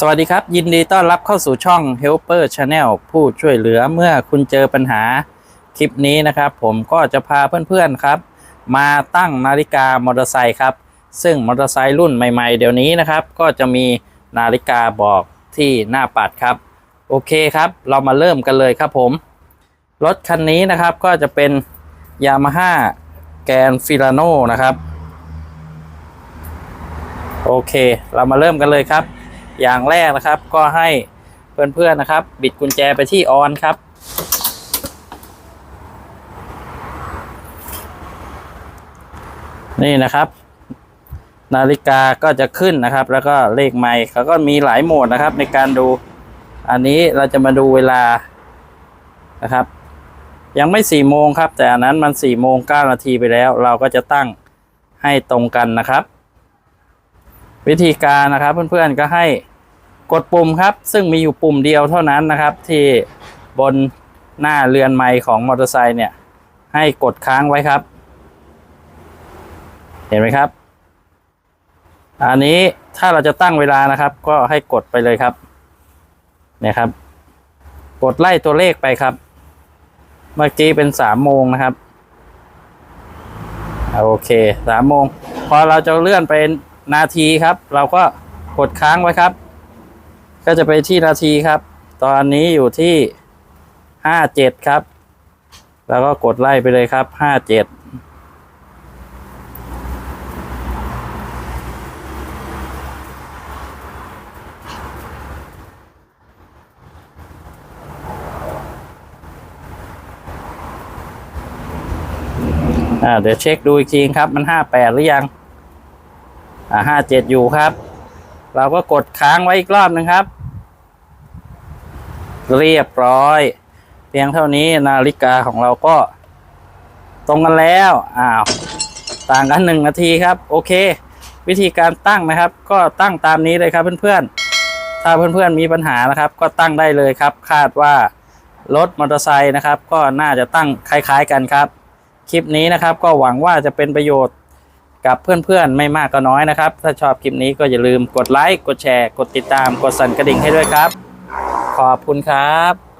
สวัสดีครับ ยินดีต้อนรับเข้าสู่ช่อง Helper Channel ผู้ช่วยเหลือเมื่อคุณเจอปัญหาคลิปนี้นะครับ ผมก็จะพาเพื่อนๆครับ มาตั้งนาฬิกามอเตอร์ไซค์ครับ ซึ่งมอเตอร์ไซค์รุ่นใหม่ๆ เดี๋ยวนี้นะครับ ก็จะมีนาฬิกาบอกที่หน้าปัดครับ โอเคครับ เรามาเริ่มกันเลยครับผม รถคันนี้นะครับก็จะเป็น Yamaha แกนฟิลาโนนะครับ โอเค เรามาเริ่มกันเลยครับ อย่างแรกนะครับ ก็ให้เพื่อนๆนะครับ บิดกุญแจไปที่ออนครับ นี่นะครับ นาฬิกาก็จะขึ้นนะครับ แล้วก็เลขไมค์เขาก็มีหลายโหมดนะครับ ในการดู อันนี้เราจะมาดูเวลานะครับ ยังไม่สี่โมงครับ แต่อันนั้นมันสี่โมงเก้านาทีไปแล้ว เราก็จะตั้งให้ตรงกันนะครับ วิธีการนะครับเพื่อนๆก็ให้กดปุ่มครับ ซึ่งมีอยู่ปุ่มเดียวเท่านั้นนะครับ ที่บนหน้าเรือนไม้ของมอเตอร์ไซค์เนี่ย ให้กดค้างไว้ครับ เห็นไหมครับ อันนี้ถ้าเราจะตั้งเวลานะครับ ก็ให้กดไปเลยครับเนี่ยครับ กดไล่ตัวเลขไปครับ เมื่อกี้เป็นสามโมงนะครับโอเคสามโมงพอเราจะเลื่อนไป นาทีครับ เราก็กดค้างไว้ครับ ก็จะไปที่นาทีครับ ตอนนี้อยู่ที่ห้าเจ็ดครับ แล้วก็กดไล่ไปเลยครับห้าเจ็ดอ่าเดี๋ยวเช็คดูอีกทีครับ มันห้าแปดหรือยัง อ่าห้าเจ็ดอยู่ครับ เราก็กดค้างไว้อีกรอบหนึ่งครับ เรียบร้อย เพียงเท่านี้นาฬิกาของเราก็ ตรงกันแล้วอ้าวต่างกันหนึ่งนาทีครับ โอเค วิธีการตั้งนะครับ ก็ตั้งตามนี้เลยครับเพื่อนๆ ถ้าเพื่อนๆมีปัญหานะครับ ก็ตั้งได้เลยครับ คาดว่ารถมอเตอร์ไซค์นะครับ ก็น่าจะตั้งคล้าย ๆ กันครับ คลิปนี้นะครับ ก็หวังว่าจะเป็นประโยชน์ กับเพื่อนๆ ไม่มากก็น้อยนะครับ ถ้าชอบคลิปนี้ก็อย่าลืมกดไลค์ กดแชร์ กดติดตาม กดสั่นกระดิ่งให้ด้วยครับ ขอบคุณครับ